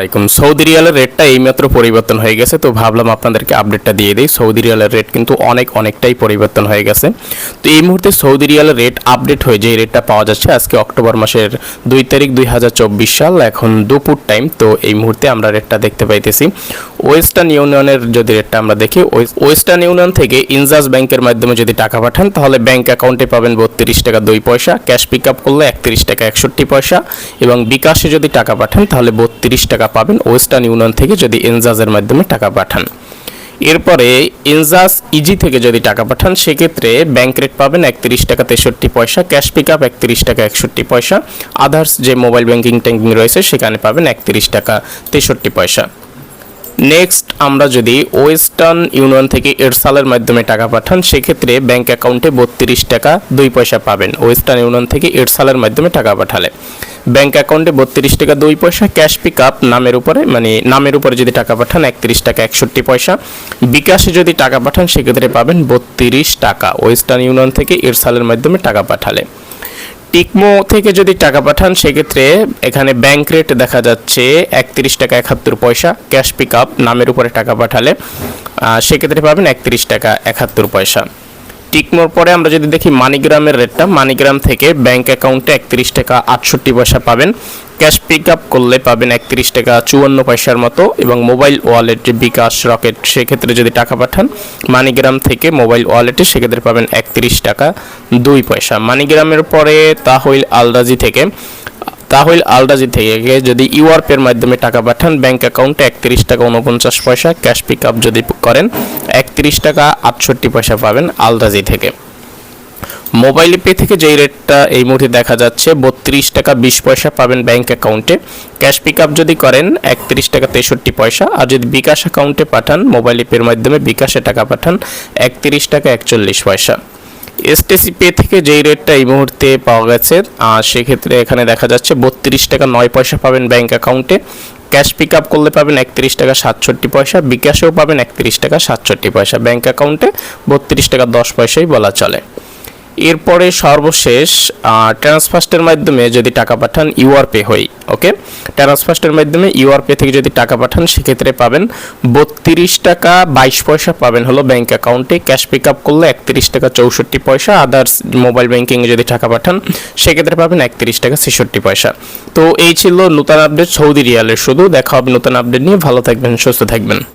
লাইকুম Saudi রিয়ালের রেটটা এইমাত্র পরিবর্তন হয়ে গেছে, তো ভাবলাম আপনাদেরকে আপডেটটা দিয়ে দিই। সৌদি রিয়ালের রেট কিন্তু অনেক, অনেকটাই পরিবর্তন হয়ে গেছে। তো এই মুহূর্তে সৌদি রিয়ালের রেট আপডেট হয়ে যে রেটটা পাওয়া যাচ্ছে, আজকে অক্টোবর মাসের দুই তারিখ দুই হাজার চব্বিশ সাল, এখন দুপুর টাইম তো এই মুহূর্তে আমরা রেটটা দেখতে পাইতেছি। ওয়েস্টার্ন ইউনিয়নের যদি রেটটা আমরা দেখি, ওয়েস- ওয়েস্টার্ন ইউনিয়ন থেকে ইনজাস ব্যাংকের মাধ্যমে যদি টাকা পাঠান, তাহলে ব্যাংক অ্যাকাউন্টে পাবেন বত্রিশ টাকা দুই পয়সা ক্যাশ পিক আপ করলে একত্রিশ টাকা একষট্টি পয়সা, এবং বিকাশে যদি টাকা পাঠান, তাহলে বত্রিশ টাকা পাবেন ওয়েস্টার্ন ইউনিয়ন থেকে যদি এনজাজের মাধ্যমে টাকা পাঠান। এরপরে এনজাস ইজি থেকে যদি টাকা পাঠান, সেক্ষেত্রে ব্যাংক রেট পাবেন একত্রিশ টাকা তেষট্টি পয়সা ক্যাশ পিক আপ একত্রিশ টাকা একষট্টি পয়সা আদার্স যে মোবাইল ব্যাঙ্কিং ট্যাঙ্কিং রয়েছে, সেখানে পাবেন একত্রিশ টাকা তেষট্টি পয়সা। নেক্সট আমরা যদি ওয়েস্টার্ন ইউনিয়ন থেকে এরসালের মাধ্যমে টাকা পাঠান, সেক্ষেত্রে ব্যাংক অ্যাকাউন্টে বত্রিশ টাকা, দুই পয়সা পাবেন। ওয়েস্টার্ন ইউনিয়ন থেকে এরসালের মাধ্যমে টাকা পাঠালে। ব্যাংক অ্যাকাউন্টে বত্রিশ টাকা, দুই পয়সা ক্যাশ পিক আপ নামের উপরে মানে নামের উপরে যদি টাকা পাঠান, একত্রিশ টাকা, একষট্টি পয়সা। বিকাশে যদি টাকা পাঠান, সেক্ষেত্রে পাবেন বত্রিশ টাকা। ওয়েস্টার্ন ইউনিয়ন থেকে এরসালের মাধ্যমে টাকা পাঠালে। টিকমো থেকে যদি টাকা পাঠান, সেক্ষেত্রে এখানে ব্যাংক রেট দেখা যাচ্ছে একত্রিশ টাকা একাত্তর পয়সা ক্যাশ পিক আপ নামের উপরে টাকা পাঠালে সেক্ষেত্রে পাবেন একত্রিশ টাকা একাত্তর পয়সা। টিকমোর পরে আমরা যদি দেখি মানিগ্রামের রেটটা মানিগ্রাম থেকে ব্যাংক অ্যাকাউন্টে একত্রিশ টাকা আটষট্টি পয়সা পাবেন। ক্যাশ পিক আপ করলে পাবেন একত্রিশ টাকা চুয়ান্ন পয়সার মতো এবং মোবাইল ওয়ালেট যে বিকাশ রকেট, সেক্ষেত্রে যদি টাকা পাঠান, মানিগ্রাম থেকে মোবাইল ওয়ালেটে সেক্ষেত্রে পাবেন একত্রিশ টাকা দুই পয়সা। মানিগ্রামের পরে তাহইল আলরাজি থেকে তাহলে আলরাজি থেকে যদি ইউআরপের মাধ্যমে টাকা পাঠান, ব্যাংক অ্যাকাউন্টে একত্রিশ টাকা উনপঞ্চাশ পয়সা, ক্যাশ পিক আপ যদি করেন, একত্রিশ টাকা আটষট্টি পয়সা পাবেন আলরাজি থেকে। মোবাইল পে থেকে যেই রেটটা এই মুহূর্তে দেখা যাচ্ছে বত্রিশ টাকা বিশ পয়সা পাবেন ব্যাংক অ্যাকাউন্টে ক্যাশ পিক আপ যদি করেন একত্রিশ টাকা তেষট্টি পয়সা। আর যদি বিকাশ অ্যাকাউন্টে পাঠান মোবাইল পের মাধ্যমে বিকাশে টাকা পাঠান একত্রিশ টাকা একচল্লিশ পয়সা। এসটিসি পে থেকে যেই রেটটা এই মুহূর্তে পাওয়া গেছে আহ, সেক্ষেত্রে এখানে দেখা যাচ্ছে বত্রিশ টাকা নয় পয়সা পাবেন ব্যাংক অ্যাকাউন্টে ক্যাশ পিক আপ করলে পাবেন একত্রিশ টাকা সাতষট্টি পয়সা বিকাশেও পাবেন একত্রিশ টাকা সাতষট্টি পয়সা। ব্যাংক অ্যাকাউন্টে বত্রিশ টাকা দশ পয়সাই বলা চলে। এরপরে সর্বশেষ ট্রান্সফার্স্টের মাধ্যমে যদি টাকা পাঠান ইউআর পে হই, ওকে? ট্রান্সফার্স্টের মাধ্যমে ইউআর পে থেকে যদি টাকা পাঠান, সেক্ষেত্রে পাবেন বত্রিশ টাকা বাইশ পয়সা পাবেন হলো ব্যাংক অ্যাকাউন্টে ক্যাশ পিক আপ করলে একত্রিশ টাকা চৌষট্টি পয়সা আদার্স মোবাইল ব্যাংকিংয়ে যদি টাকা পাঠান, সেক্ষেত্রে পাবেন একত্রিশ টাকা ছেষট্টি পয়সা। তো এই ছিল নতুন আপডেট সৌদি রিয়ালের শুধু। দেখা হবে নতুন আপডেট নিয়ে। ভালো থাকবেন, সুস্থ থাকবেন।